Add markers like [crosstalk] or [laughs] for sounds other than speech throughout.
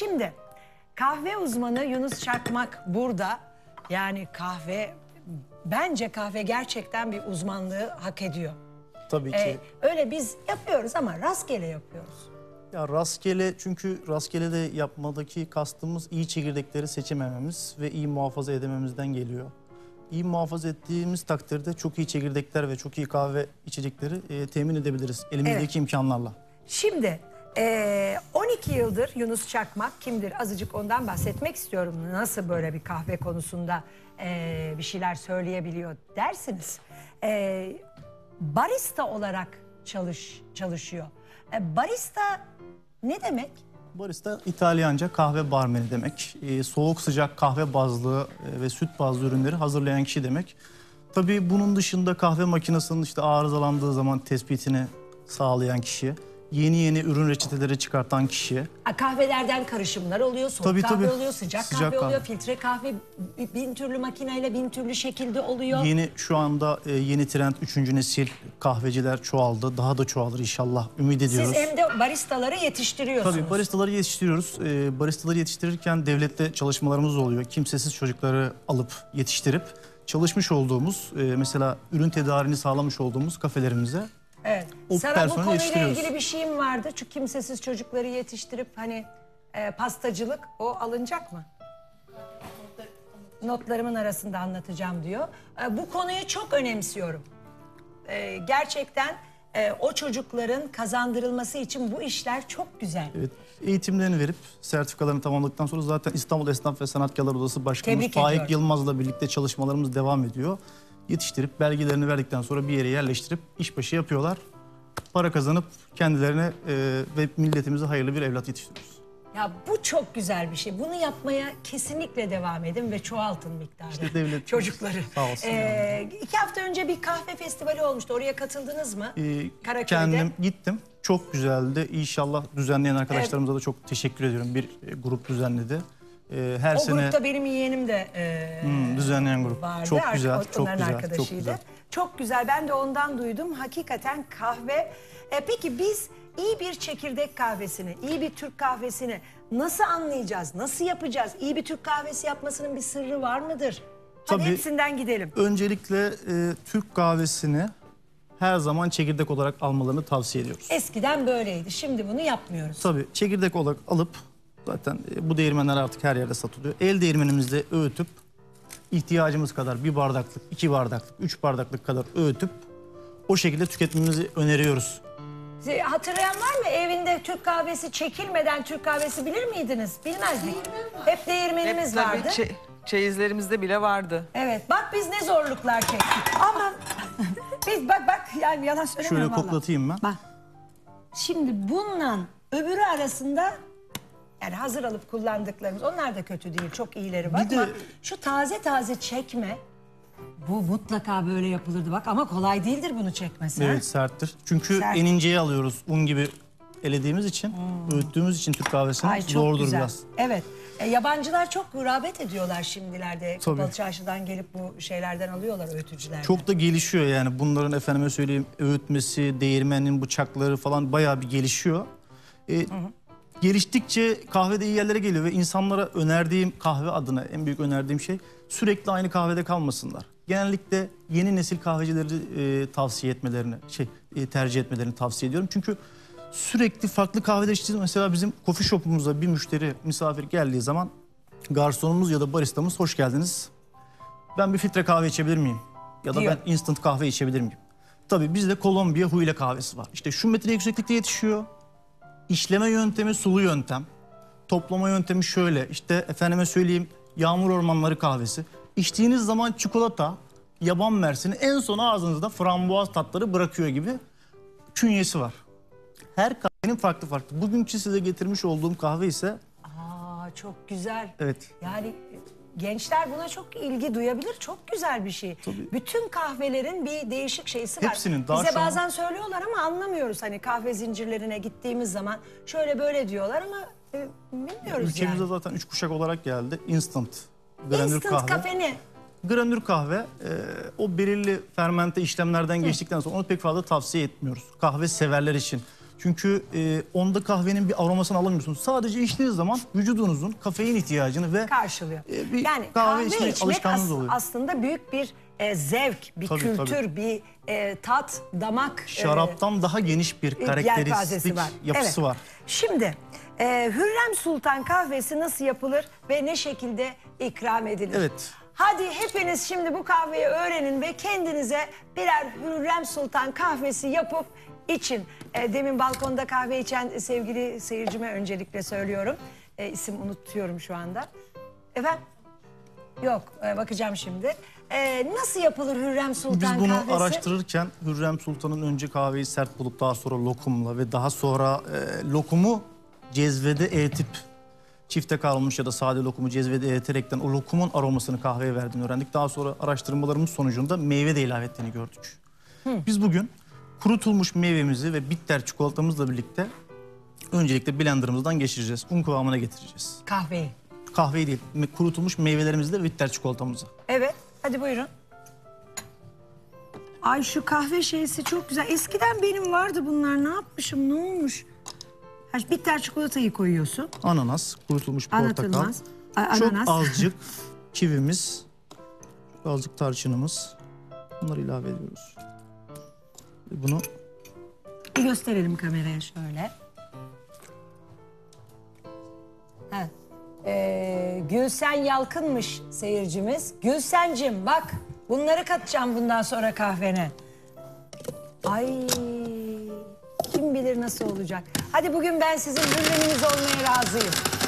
Şimdi kahve uzmanı Yunus Çakmak burada. Yani kahve bence kahve gerçekten bir uzmanlığı hak ediyor. Tabii ki. Ee, öyle biz yapıyoruz ama rastgele yapıyoruz. Ya rastgele çünkü rastgele de yapmadaki kastımız iyi çekirdekleri seçemememiz ve iyi muhafaza edememizden geliyor. İyi muhafaza ettiğimiz takdirde çok iyi çekirdekler ve çok iyi kahve içecekleri e, temin edebiliriz elimizdeki Evet. imkanlarla. Şimdi eee, 12 yıldır Yunus Çakmak kimdir? Azıcık ondan bahsetmek istiyorum. Nasıl böyle bir kahve konusunda eee, bir şeyler söyleyebiliyor dersiniz. Eee, barista olarak çalış çalışıyor. E, barista ne demek? Barista İtalyanca kahve barmeni demek. E, soğuk sıcak kahve bazlı e, ve süt bazlı ürünleri hazırlayan kişi demek. Tabii bunun dışında kahve makinesinin işte arızalandığı zaman tespitini sağlayan kişi, yeni yeni ürün reçeteleri çıkartan kişi, Ha, Kahvelerden karışımlar oluyor, soğuk Tabii, kahve tabii. oluyor, sıcak, Sıcak kahve, kahve. oluyor, filtre kahve bin türlü makineyle bin türlü şekilde oluyor. Yeni şu anda e, yeni trend 3. nesil kahveciler çoğaldı. Daha da çoğalır inşallah. Ümit ediyoruz. Siz hem de baristaları yetiştiriyorsunuz. Tabii baristaları yetiştiriyoruz. E, baristaları yetiştirirken devlette çalışmalarımız oluyor. Kimsesiz çocukları alıp yetiştirip çalışmış olduğumuz e, mesela ürün tedarini sağlamış olduğumuz kafelerimize. O Sana bu personeli konuyla yetiştiriyoruz. ilgili bir şeyim vardı. Çünkü kimsesiz çocukları yetiştirip hani e, pastacılık o alınacak mı? Notlarımın arasında anlatacağım diyor. E, bu konuyu çok önemsiyorum. E, gerçekten e, o çocukların kazandırılması için bu işler çok güzel. Evet, eğitimlerini verip sertifikalarını tamamladıktan sonra zaten İstanbul Esnaf ve Sanatkarlar Odası Başkanımız Tebrik Faik ediyorum. Yılmaz'la birlikte çalışmalarımız devam ediyor. Yetiştirip belgelerini verdikten sonra bir yere yerleştirip işbaşı yapıyorlar. Para kazanıp kendilerine e, ve milletimize hayırlı bir evlat yetiştiriyoruz. Ya bu çok güzel bir şey. Bunu yapmaya kesinlikle devam edin ve çoğaltın miktarı. İşte devlet- Çocukları. Sağ olsun Ee, iki hafta önce bir kahve festivali olmuştu. Oraya katıldınız mı? Ee, Karaköy'de. kendim gittim. Çok güzeldi. İnşallah düzenleyen arkadaşlarımıza da çok teşekkür ediyorum. Bir e, grup düzenledi. Ee, her O sene grupta benim yeğenim de e, Hmm, düzenleyen grup. vardı. Çok güzel, çok güzel, çok güzel. Çok güzel. Ben de ondan duydum. Hakikaten kahve. E, peki biz iyi bir çekirdek kahvesini, iyi bir Türk kahvesini nasıl anlayacağız? Nasıl yapacağız? İyi bir Türk kahvesi yapmasının bir sırrı var mıdır? Hadi Tabii. hepsinden gidelim. öncelikle e, Türk kahvesini her zaman çekirdek olarak almalarını tavsiye ediyoruz. Eskiden böyleydi. Şimdi bunu yapmıyoruz. Tabii çekirdek olarak alıp zaten e, bu değirmenler artık her yerde satılıyor. El değirmenimizde öğütüp ihtiyacımız kadar bir bardaklık, iki bardaklık, üç bardaklık kadar öğütüp o şekilde tüketmemizi öneriyoruz. Hatırlayan var mı evinde Türk kahvesi çekilmeden Türk kahvesi bilir miydiniz? Bilmezdik. Hep değirmenimiz Hep vardı. çe- çeyizlerimizde bile vardı. Evet bak biz ne zorluklar çektik. Ama [laughs] biz bak bak yani yalan Şöyle söylemiyorum valla. koklatayım ben. Bak şimdi bununla öbürü arasında yani hazır alıp kullandıklarımız onlar da kötü değil çok iyileri var Bir de- ama şu taze taze çekme bu mutlaka böyle yapılırdı bak ama kolay değildir bunu çekmesi. ha? Evet serttir. Çünkü Sert. en inceyi alıyoruz un gibi elediğimiz için, öğüttüğümüz için Türk kahvesini Ay çok zordur güzel. biraz. Evet. E, yabancılar çok rağbet ediyorlar şimdilerde. Kapalı Tabii. çarşıdan gelip bu şeylerden alıyorlar öğütücülerden. Çok da gelişiyor yani bunların efendime söyleyeyim öğütmesi, değirmenin bıçakları falan bayağı bir gelişiyor. E, geliştikçe kahve de iyi yerlere geliyor ve insanlara önerdiğim kahve adına en büyük önerdiğim şey sürekli aynı kahvede kalmasınlar. Genellikle yeni nesil kahvecileri e, tavsiye etmelerini, şey e, tercih etmelerini tavsiye ediyorum. Çünkü sürekli farklı kahveler içtiğimiz mesela bizim coffee shop'umuza bir müşteri, misafir geldiği zaman garsonumuz ya da baristamız hoş geldiniz. Ben bir filtre kahve içebilir miyim? Ya da Diyor. ben instant kahve içebilir miyim? Tabii bizde Kolombiya huyla kahvesi var. İşte şu metre yükseklikte yetişiyor. İşleme yöntemi sulu yöntem. Toplama yöntemi şöyle. İşte efendime söyleyeyim yağmur ormanları kahvesi. İçtiğiniz zaman çikolata, yaban mersini en son ağzınızda frambuaz tatları bırakıyor gibi künyesi var. Her kahvenin farklı farklı. Bugünkü size getirmiş olduğum kahve ise Aa çok güzel. evet Yani gençler buna çok ilgi duyabilir. Çok güzel bir şey. Tabii. Bütün kahvelerin bir değişik şeysi var. Hepsinin daha Bize şu an- bazen söylüyorlar ama anlamıyoruz. Hani kahve zincirlerine gittiğimiz zaman şöyle böyle diyorlar ama e, bilmiyoruz ülkemize yani. zaten üç kuşak olarak geldi. Instant. Granül Instant kahve. kafe ne? Granür kahve e, o belirli fermente işlemlerden geçtikten sonra onu pek fazla tavsiye etmiyoruz. Kahve severler için. Çünkü e, onda kahvenin bir aromasını alamıyorsunuz. Sadece içtiğiniz zaman vücudunuzun kafein ihtiyacını ve karşılıyor. e, bir yani kahve, kahve, içme içmek alışkanlığınız as- oluyor. aslında büyük bir e, zevk, bir Tabii, kültür, tabii. bir e, tat, damak. e, Şaraptan daha geniş bir yelpazesi karakteristik yapısı Evet. var. Şimdi e, Hürrem Sultan kahvesi nasıl yapılır ve ne şekilde ikram edilir? Evet. Hadi hepiniz şimdi bu kahveyi öğrenin ve kendinize birer Hürrem Sultan kahvesi yapıp için. E, demin balkonda kahve içen sevgili seyircime öncelikle söylüyorum. E, isim unutuyorum şu anda. Efendim? Yok, e, bakacağım şimdi. E, nasıl yapılır Hürrem Sultan Biz bunu kahvesi? araştırırken Hürrem Sultan'ın önce kahveyi sert bulup daha sonra lokumla ve daha sonra e, lokumu cezvede eritip çifte kavrulmuş ya da sade lokumu cezvede eriterekten o lokumun aromasını kahveye verdiğini öğrendik. Daha sonra araştırmalarımız sonucunda meyve de ilave ettiğini gördük. Biz bugün kurutulmuş meyvemizi ve bitter çikolatamızla birlikte öncelikle blenderımızdan geçireceğiz. Un kıvamına getireceğiz. Kahveyi. Kahveyi değil, kurutulmuş meyvelerimizi de bitter çikolatamızı. Evet, hadi buyurun. Ay şu kahve şeysi çok güzel. Eskiden benim vardı bunlar. Ne yapmışım, ne olmuş? Ha, bitter çikolatayı koyuyorsun. Ananas, kurutulmuş portakal. Çok [laughs] azıcık kivimiz, çok azıcık tarçınımız. Bunları ilave ediyoruz. Bunu gösterelim kameraya şöyle. Ha. Ee, Gülsen Yalkınmış seyircimiz. Gülsencim bak bunları katacağım bundan sonra kahvene. Ay kim bilir nasıl olacak. Hadi bugün ben sizin hürreminiz olmaya razıyım.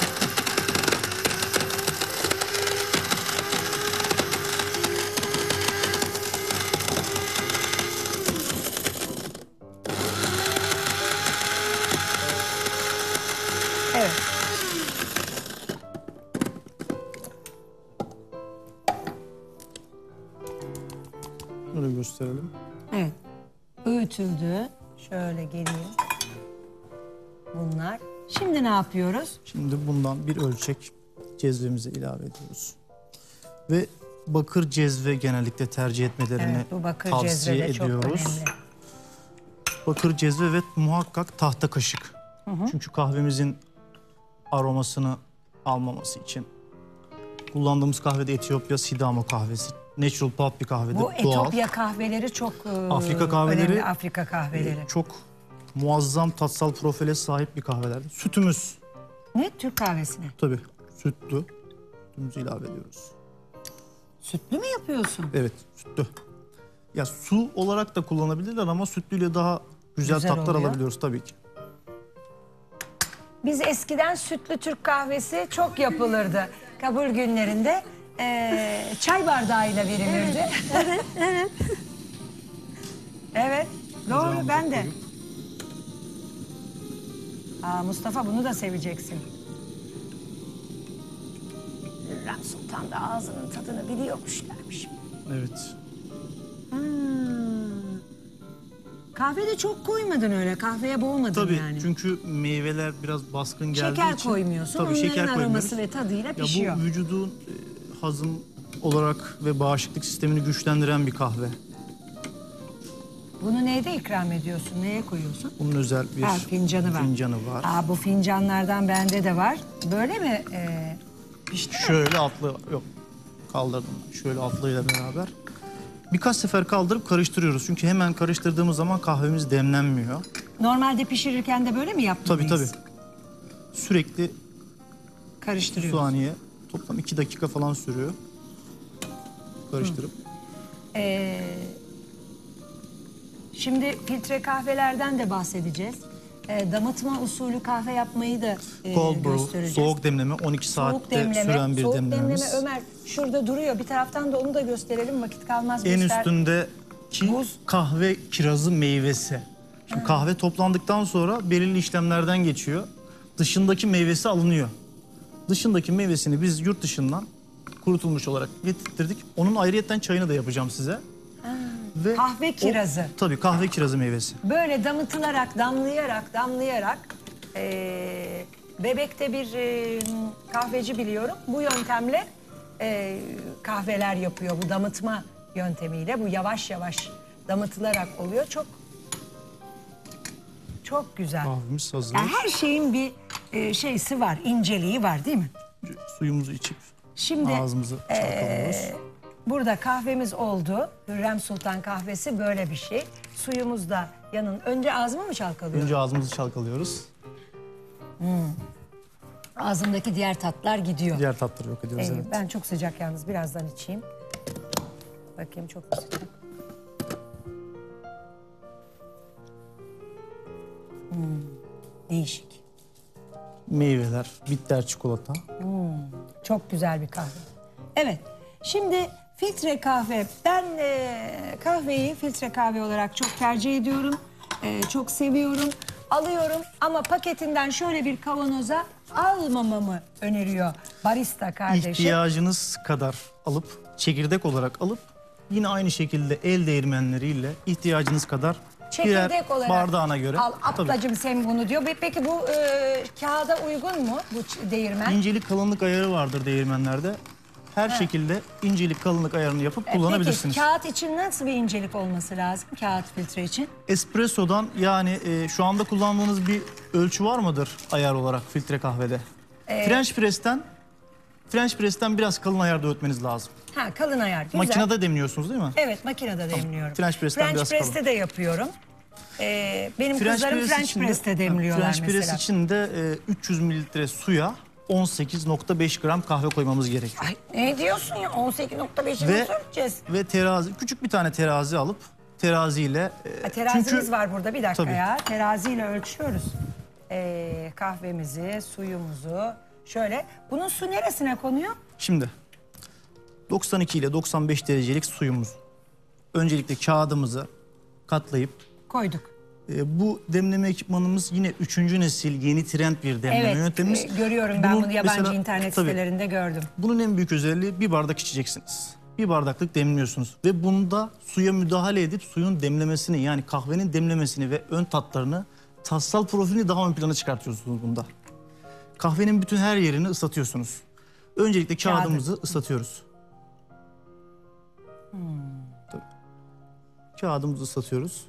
Öğütüldü. Şöyle geleyim. Bunlar. Şimdi ne yapıyoruz? Şimdi bundan bir ölçek cezvemize ilave ediyoruz. Ve bakır cezve genellikle tercih etmelerini Evet, bu bakır tavsiye ediyoruz. önemli. Bakır cezve ve muhakkak tahta kaşık. Çünkü kahvemizin aromasını almaması için. Kullandığımız kahvede Etiyopya Sidamo kahvesi. Natural pulp bir kahvedir. Bu doğal. Etiyopya kahveleri çok e, Afrika kahveleri- önemli. Afrika kahveleri. Çok muazzam tatsal profile sahip bir kahvelerdir. Sütümüz Ne? Türk kahvesine. tabii sütlü. Sütümüzü ilave ediyoruz. Sütlü mü yapıyorsun? Evet sütlü. Ya su olarak da kullanabilirler ama sütlüyle daha güzel, Güzel tatlar oluyor. alabiliyoruz tabii ki. Biz eskiden sütlü Türk kahvesi çok yapılırdı. Kabul günlerinde e, çay bardağıyla verilirdi. Evet, evet. evet, doğru ben de. Aa, Mustafa bunu da seveceksin. Hürrem Sultan da ağzının tadını biliyormuş dermiş. Evet. Kahve de çok koymadın öyle. Kahveye boğmadın Tabii yani. çünkü meyveler biraz baskın geldiği Şeker için. koymuyorsun. Tabii Onların şeker aroması ve tadıyla Ya pişiyor. bu vücudun e, hazım olarak ve bağışıklık sistemini güçlendiren bir kahve. Bunu neyde ikram ediyorsun? Neye koyuyorsun? Bunun özel bir Ha, fincanı var. fincanı var. Aa, bu fincanlardan bende de var. Böyle mi? Ee, pişti mi? Şöyle altlı yok kaldırdım. Şöyle altlıyla beraber. Birkaç sefer kaldırıp karıştırıyoruz. Çünkü hemen karıştırdığımız zaman kahvemiz demlenmiyor. Normalde pişirirken de böyle mi Tabii yapmalıyız? tabii. Sürekli Karıştırıyoruz. saniye toplam iki dakika falan sürüyor. Karıştırıp. Ee, şimdi filtre kahvelerden de bahsedeceğiz. Ee, damıtma usulü kahve yapmayı da e, Cold brew, göstereceğiz. soğuk demleme 12 Soğuk saatte süren bir soğuk demlememiz. demleme Ömer şurada duruyor. Bir taraftan da onu da gösterelim. Vakit kalmaz. En göster. üstündeki Buz. kahve kirazı meyvesi. Şimdi kahve toplandıktan sonra belirli işlemlerden geçiyor. Dışındaki meyvesi alınıyor. Dışındaki meyvesini biz yurt dışından kurutulmuş olarak getirttirdik. Onun ayrıyetten çayını da yapacağım size. Ve Kahve o- kirazı. tabii kahve kirazı meyvesi. Böyle damıtılarak, damlayarak, damlayarak eee Bebek'te bir eee, kahveci biliyorum. Bu yöntemle eee, kahveler yapıyor. Bu damıtma yöntemiyle. Bu yavaş yavaş damıtılarak oluyor. Çok Çok güzel. Kahvemiz hazır. Yani her şeyin bir e, şeysi var, inceliği var değil mi? Suyumuzu içip Şimdi ağzımızı çalkalıyoruz. e, burada kahvemiz oldu. Hürrem Sultan kahvesi böyle bir şey. Suyumuz da yanın. Önce ağzıma mı çalkalıyor? Önce ağzımızı çalkalıyoruz. Ağzımdaki diğer tatlar gidiyor. Diğer tatları yok ediyoruz. Ee, evet. Ben çok sıcak yalnız birazdan içeyim. Bakayım çok sıcak. Hmm, değişik. Meyveler, bitter çikolata. Çok güzel bir kahve. Evet. Şimdi filtre kahve. Ben e, kahveyi filtre kahve olarak çok tercih ediyorum. E, çok seviyorum. Alıyorum ama paketinden şöyle bir kavanoza almamamı öneriyor barista kardeşim. İhtiyacınız kadar alıp, çekirdek olarak alıp yine aynı şekilde el değirmenleriyle ihtiyacınız kadar Çekirdek olarak bardağına göre. al Tabii. ablacığım sen bunu diyor. Pe- Peki bu e, kağıda uygun mu bu değirmen? İncelik kalınlık ayarı vardır değirmenlerde. Her şekilde incelik kalınlık ayarını yapıp E, kullanabilirsiniz. Peki kağıt için nasıl bir incelik olması lazım? Kağıt filtre için. Espresso'dan yani e, şu anda kullandığınız bir ölçü var mıdır ayar olarak filtre kahvede? E, French Press'ten French Press'ten biraz kalın ayarda öğütmeniz lazım. Ha kalın ayar. Güzel. Makinede demliyorsunuz değil mi? Evet makinede demliyorum. French press'ten French biraz press'te kalın. de yapıyorum. Ee, benim kızlarım French için de- press'te demliyorlar French mesela. press için de e, 300 mililitre suya 18.5 gram kahve koymamız gerekiyor. Ay ne diyorsun ya 18.5'i Ve- nasıl ölçeceğiz? Ve terazi küçük bir tane terazi alıp teraziyle e, Ha, terazimiz çünkü var burada bir dakika Tabii. ya. Teraziyle ölçüyoruz. Ee, kahvemizi, suyumuzu. Şöyle. Bunun su neresine konuyor? şimdi 92 ile 95 derecelik suyumuz. Öncelikle kağıdımızı katlayıp Koyduk. e, bu demleme ekipmanımız yine üçüncü nesil yeni trend bir demleme Evet. yöntemimiz. e, görüyorum ben Bunun bunu yabancı mesela- internet tabii, sitelerinde gördüm. Bunun en büyük özelliği bir bardak içeceksiniz. Bir bardaklık demliyorsunuz ve bunda suya müdahale edip suyun demlemesini yani kahvenin demlemesini ve ön tatlarını tatsal profilini daha ön plana çıkartıyorsunuz bunda. Kahvenin bütün her yerini ıslatıyorsunuz. Öncelikle Kağıdı. kağıdımızı ıslatıyoruz. Tabii. Kağıdımızı ıslatıyoruz.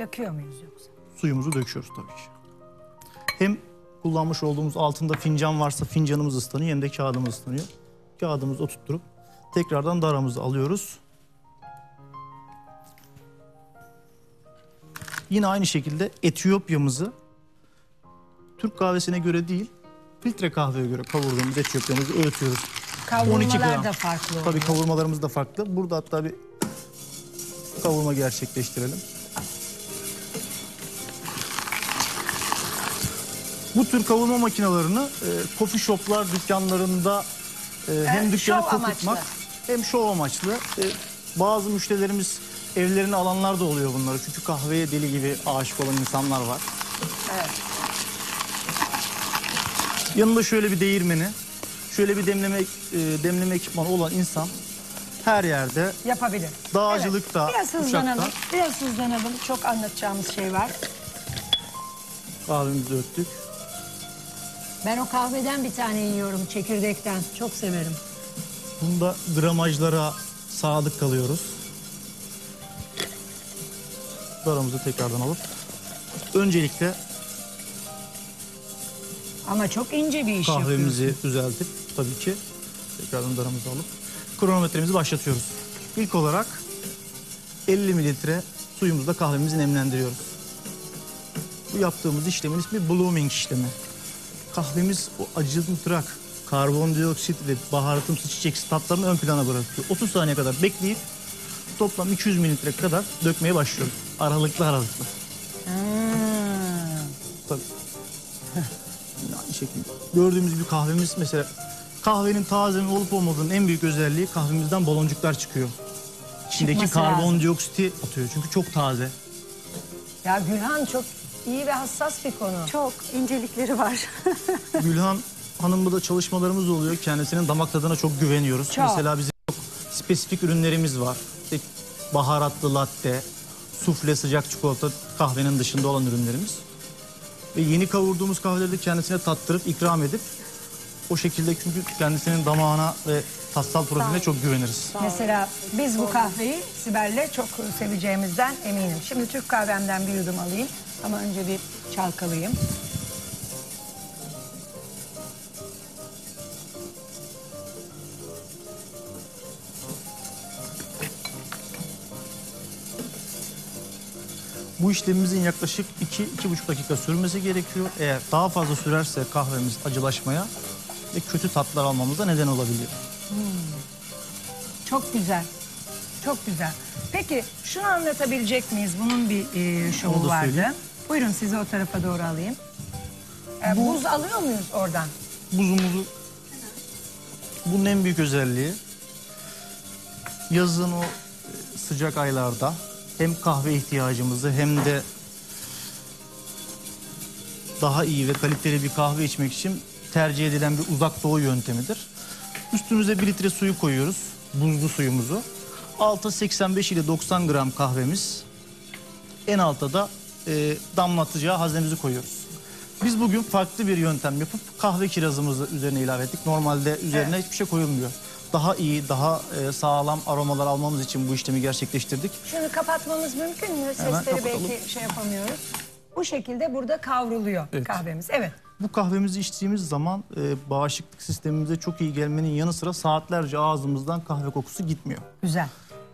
Döküyor muyuz yoksa? suyumuzu döküyoruz tabii ki. Hem kullanmış olduğumuz altında fincan varsa fincanımız ıslanıyor hem de kağıdımız ıslanıyor. Kağıdımızı oturtturup tekrardan daramızı alıyoruz. Yine aynı şekilde Etiyopya'mızı Türk kahvesine göre değil, filtre kahveye göre kavurduğumuz Etiyopya'mızı öğütüyoruz. 12 Kavurmalar da farklı oluyor. Tabii kavurmalarımız da farklı. Burada hatta bir kavurma gerçekleştirelim. Bu tür kavurma makinalarını e, coffee shoplar dükkanlarında e, hem dükkanı şov kokutmak amaçlı. Hem şov amaçlı. E, bazı müşterilerimiz evlerine alanlar da oluyor bunları. Çünkü kahveye deli gibi aşık olan insanlar var. Evet. Yanında şöyle bir değirmeni, şöyle bir demleme e, demleme ekipmanı olan insan her yerde Yapabilir. Dağcılıkta, Evet. Biraz hızlanalım. uçakta. Biraz hızlanalım. Çok anlatacağımız şey var. kahvemizi öttük. Ben o kahveden bir tane yiyorum çekirdekten. Çok severim. Bunda gramajlara sadık kalıyoruz. Daramızı tekrardan alıp öncelikle Ama çok ince bir iş yapıyorsun. kahvemizi düzeltip tabii ki tekrardan daramızı alıp kronometremizi başlatıyoruz. İlk olarak 50 mililitre suyumuzda kahvemizi nemlendiriyoruz. Bu yaptığımız işlemin ismi blooming işlemi. Kahvemiz o acıntırak, karbondioksit ve baharatımsı çiçek tatlarını ön plana bırakıyor. 30 saniye kadar bekleyip toplam 200 mililitre kadar dökmeye başlıyoruz. Aralıklı aralıklı. Hmm. Tabii. Aynı şekilde. Gördüğümüz gibi kahvemiz mesela kahvenin taze mi olup olmadığının en büyük özelliği kahvemizden baloncuklar çıkıyor. İçindeki Çıkması lazım. karbondioksiti atıyor çünkü çok taze. Ya Gülhan çok iyi ve hassas bir konu. Çok incelikleri var. [laughs] Gülhan Hanım'la da çalışmalarımız oluyor. Kendisinin damak tadına çok güveniyoruz. Çok. Mesela bizim çok spesifik ürünlerimiz var. İşte baharatlı latte, sufle sıcak çikolata kahvenin dışında olan ürünlerimiz. Ve yeni kavurduğumuz kahveleri de kendisine tattırıp ikram edip O şekilde çünkü kendisinin damağına ve tatsal profiline çok güveniriz. Mesela biz bu kahveyi Sibel'le çok seveceğimizden eminim. Şimdi Türk kahvemden bir yudum alayım ama önce bir çalkalayayım. Bu işlemimizin yaklaşık 2-2,5 dakika sürmesi gerekiyor. Eğer daha fazla sürerse kahvemiz acılaşmaya ve kötü tatlar almamıza neden olabiliyor. Çok güzel. Çok güzel. Peki şunu anlatabilecek miyiz? Bunun bir e, Onu şovu da vardı. söyleyeyim. Buyurun sizi o tarafa doğru alayım. E, buz alıyor muyuz oradan? Buzumuzu bunun en büyük özelliği yazın o e, sıcak aylarda hem kahve ihtiyacımızı hem de daha iyi ve kaliteli bir kahve içmek için tercih edilen bir uzak doğu yöntemidir. Üstümüze bir litre suyu koyuyoruz, buzlu suyumuzu. Alta 85 ile 90 gram kahvemiz, en alta da e, damlatacağı haznemizi koyuyoruz. Biz bugün farklı bir yöntem yapıp kahve kirazımızı üzerine ilave ettik. Normalde üzerine hiçbir şey koyulmuyor. Daha iyi, daha e, sağlam aromalar almamız için bu işlemi gerçekleştirdik. Şunu kapatmamız mümkün mü? Sesleri kapatalım. belki şey yapamıyoruz. Bu şekilde burada kavruluyor Evet. kahvemiz. Evet. Bu kahvemizi içtiğimiz zaman e, bağışıklık sistemimize çok iyi gelmenin yanı sıra saatlerce ağzımızdan kahve kokusu gitmiyor. Güzel.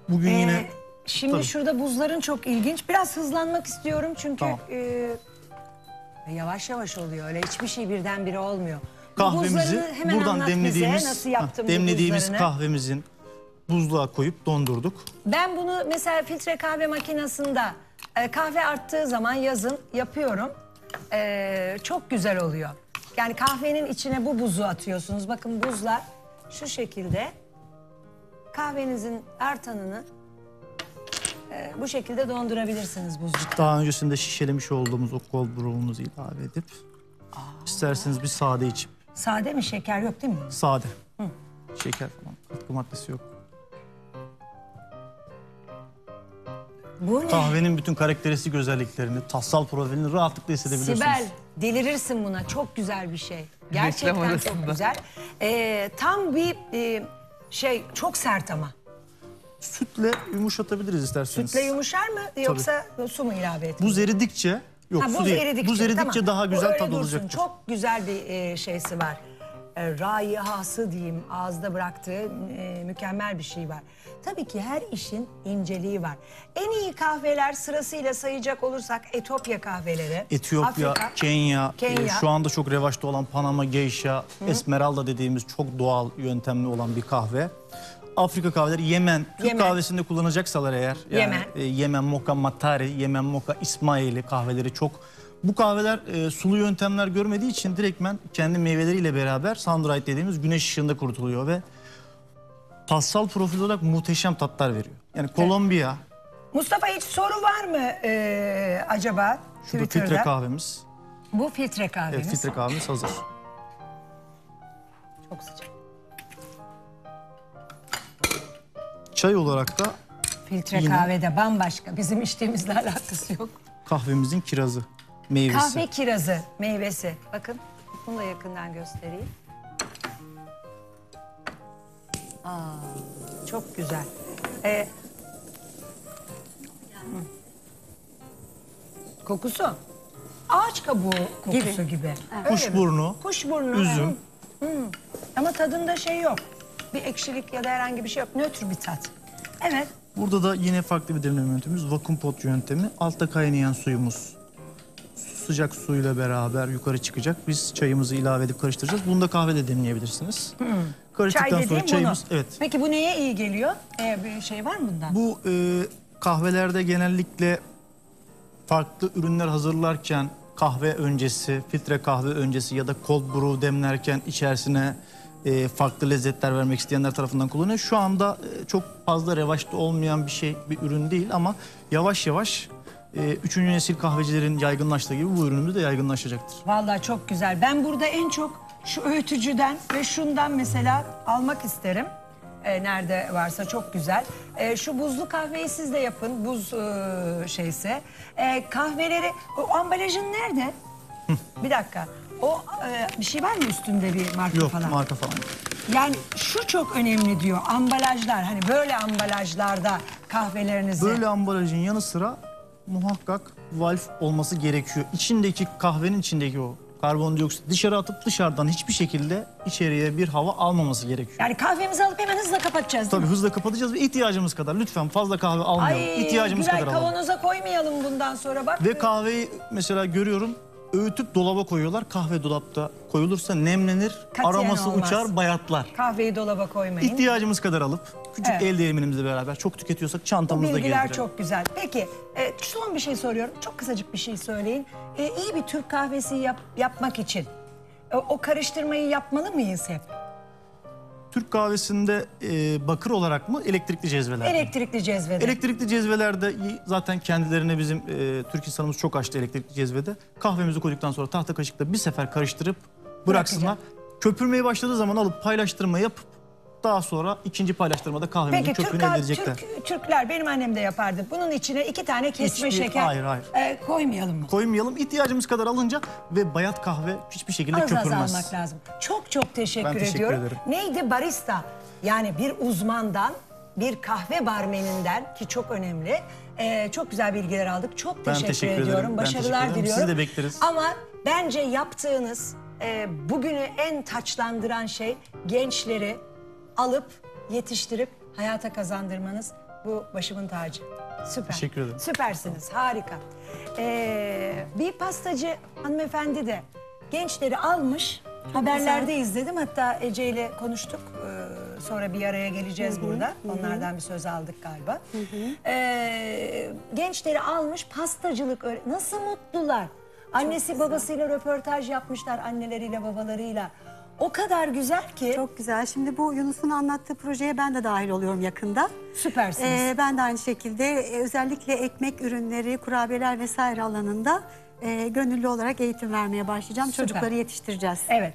Bugün Ee, yine şimdi Tabii. şurada buzların çok ilginç. Biraz hızlanmak istiyorum çünkü Tamam. e, yavaş yavaş oluyor. Öyle hiçbir şey birdenbire olmuyor. Kahvemizi hemen buradan anlat demlediğimiz bize. Nasıl heh, yaptın bu demlediğimiz buzlarını? kahvemizin buzluğa koyup dondurduk. Ben bunu mesela filtre kahve makinesinde e, kahve arttığı zaman yazın yapıyorum. E, çok güzel oluyor. Yani kahvenin içine bu buzu atıyorsunuz. Bakın buzlar şu şekilde kahvenizin artanını e, bu şekilde dondurabilirsiniz buzlukta. Daha öncesinde şişelemiş olduğumuz o cold brew'umuzu ilave edip isterseniz bir sade içip Sade mi şeker yok değil mi? sade. Şeker falan katkı maddesi yok. Bu ne? Kahvenin bütün karakteristik özelliklerini, tatsal profilini rahatlıkla hissedebiliyorsunuz. Sibel delirirsin buna. Çok güzel bir şey. Gerçekten çok güzel. Ee, tam bir e, şey çok sert ama. Sütle yumuşatabiliriz isterseniz. Sütle yumuşar mı yoksa su mu ilave et? Buz eridikçe, yok su buz değil. eridikçe, buz eridikçe tamam. daha Bu güzel öyle tadı dursun. olacaktır. Çok güzel bir e, şeysi var. E, raihası diyeyim ağızda bıraktığı e, mükemmel bir şey var. Tabii ki her işin inceliği var. En iyi kahveler sırasıyla sayacak olursak Etopya kahveleri. Etiyopya, Afrika, Kenya, Kenya. e, şu anda çok revaçta olan Panama, Geisha, Esmeralda dediğimiz çok doğal yöntemli olan bir kahve. Afrika kahveleri Yemen, Türk Yemen. kahvesinde kullanacaksalar eğer. Yani, Yemen. e, Yemen Moka Matari, Yemen Moka İsmaili kahveleri çok. Bu kahveler e, sulu yöntemler görmediği için direktmen kendi meyveleriyle beraber sun-dried dediğimiz güneş ışığında kurutuluyor ve tatsal profil olarak muhteşem tatlar veriyor. Yani Kolombiya, Mustafa hiç soru var mı e, acaba şurada Twitter'da? filtre kahvemiz. Bu filtre kahvemiz. Evet, filtre kahvemiz hazır. Çok sıcak. Çay olarak da Filtre Yine- kahvede bambaşka. Bizim içtiğimizle [laughs] alakası yok. kahvemizin kirazı, meyvesi. Kahve kirazı meyvesi. Bakın bunu da yakından göstereyim. Aa, çok güzel. Ee, hı. kokusu ağaç kabuğu kokusu gibi. Öyle mi? Kuşburnu, Kuşburnu. üzüm. Hı, hı. Ama tadında şey yok. Bir ekşilik ya da herhangi bir şey yok. Nötr bir tat. Evet. Burada da yine farklı bir demleme yöntemimiz vakum pot yöntemi. Altta kaynayan suyumuz sıcak suyla beraber yukarı çıkacak. Biz çayımızı ilave edip karıştıracağız. Bunu da kahvede demleyebilirsiniz. Çay Karıştıktan dediğim sonra çayımız bunu. evet. Peki bu neye iyi geliyor? Ee, bir şey var mı bundan? Bu e, kahvelerde genellikle farklı ürünler hazırlarken kahve öncesi, filtre kahve öncesi ya da cold brew demlerken içerisine e, farklı lezzetler vermek isteyenler tarafından kullanılıyor. Şu anda e, çok fazla revaçta olmayan bir şey, bir ürün değil ama yavaş yavaş e, üçüncü nesil kahvecilerin yaygınlaştığı gibi bu ürünümüz de yaygınlaşacaktır. Vallahi çok güzel. Ben burada en çok şu öğütücüden ve şundan mesela almak isterim. Ee, nerede varsa çok güzel. Ee, şu buzlu kahveyi siz de yapın. Buz e, şeyse. Ee, kahveleri, o ambalajın nerede? Bir dakika. O e, bir şey var mı üstünde bir marka Yok falan? marka falan. Yani şu çok önemli diyor. Ambalajlar hani böyle ambalajlarda kahvelerinizi. Böyle ambalajın yanı sıra muhakkak valf olması gerekiyor. İçindeki kahvenin içindeki o karbondioksit dışarı atıp dışarıdan hiçbir şekilde içeriye bir hava almaması gerekiyor. Yani kahvemizi alıp hemen hızla kapatacağız değil Tabii mi? hızla kapatacağız ve ihtiyacımız kadar lütfen fazla kahve almayalım. Ay İhtiyacımız Gülay kadar alalım. kavanoza koymayalım bundan sonra bak. Ve kahveyi mesela görüyorum öğütüp dolaba koyuyorlar. Kahve dolapta koyulursa nemlenir, Katiyen aroması olmaz. uçar, bayatlar. Kahveyi dolaba koymayın. İhtiyacımız kadar alıp küçük Evet. el değirmenimizle beraber çok tüketiyorsak çantamızda bilgiler gezdirelim. çok güzel. Peki e, son bir şey soruyorum. Çok kısacık bir şey söyleyin. E, iyi bir Türk kahvesi yap- yapmak için e, o karıştırmayı yapmalı mıyız hep? Türk kahvesinde e, bakır olarak mı elektrikli cezveler? mi? Elektrikli cezvede. Elektrikli cezvelerde zaten kendilerine bizim e, Türk insanımız çok açtı elektrikli cezvede. Kahvemizi koyduktan sonra tahta kaşıkla bir sefer karıştırıp bıraksınlar. Köpürmeye başladığı zaman alıp paylaştırma yapıp daha sonra ikinci paylaştırmada kahvemizin Peki Türk, köpüğünü elde kah- edecekler. Türk, Türkler benim annem de yapardı. Bunun içine iki tane kesme Hiçbir- şeker hayır, hayır. e, koymayalım mı? Koymayalım ihtiyacımız kadar alınca ve bayat kahve hiçbir şekilde Az az köpürmez. almak lazım. Çok çok teşekkür, Ben teşekkür ediyorum. ederim. Neydi barista? Yani bir uzmandan, bir kahve barmeninden ki çok önemli. e, çok güzel bilgiler aldık. Çok teşekkür, teşekkür ederim. ediyorum. Ben Başarılar teşekkür ederim. diliyorum. Sizi de bekleriz. Ama bence yaptığınız e, bugünü en taçlandıran şey gençleri alıp yetiştirip hayata kazandırmanız. Bu başımın tacı. Süper. Teşekkür ederim. Süpersiniz, harika. Ee, bir pastacı hanımefendi de gençleri almış. Haberlerde izledim. Hatta Ece ile konuştuk. Ee, sonra bir araya geleceğiz burada. Onlardan bir söz aldık galiba. Ee, gençleri almış pastacılık öğre- Nasıl mutlular. Annesi babasıyla röportaj yapmışlar anneleriyle babalarıyla. O kadar güzel ki. Çok güzel. Şimdi bu Yunus'un anlattığı projeye ben de dahil oluyorum yakında. Süpersiniz. Ee, ben de aynı şekilde e, özellikle ekmek ürünleri, kurabiyeler vesaire alanında e, gönüllü olarak eğitim vermeye başlayacağım. Süper. Çocukları yetiştireceğiz. Evet.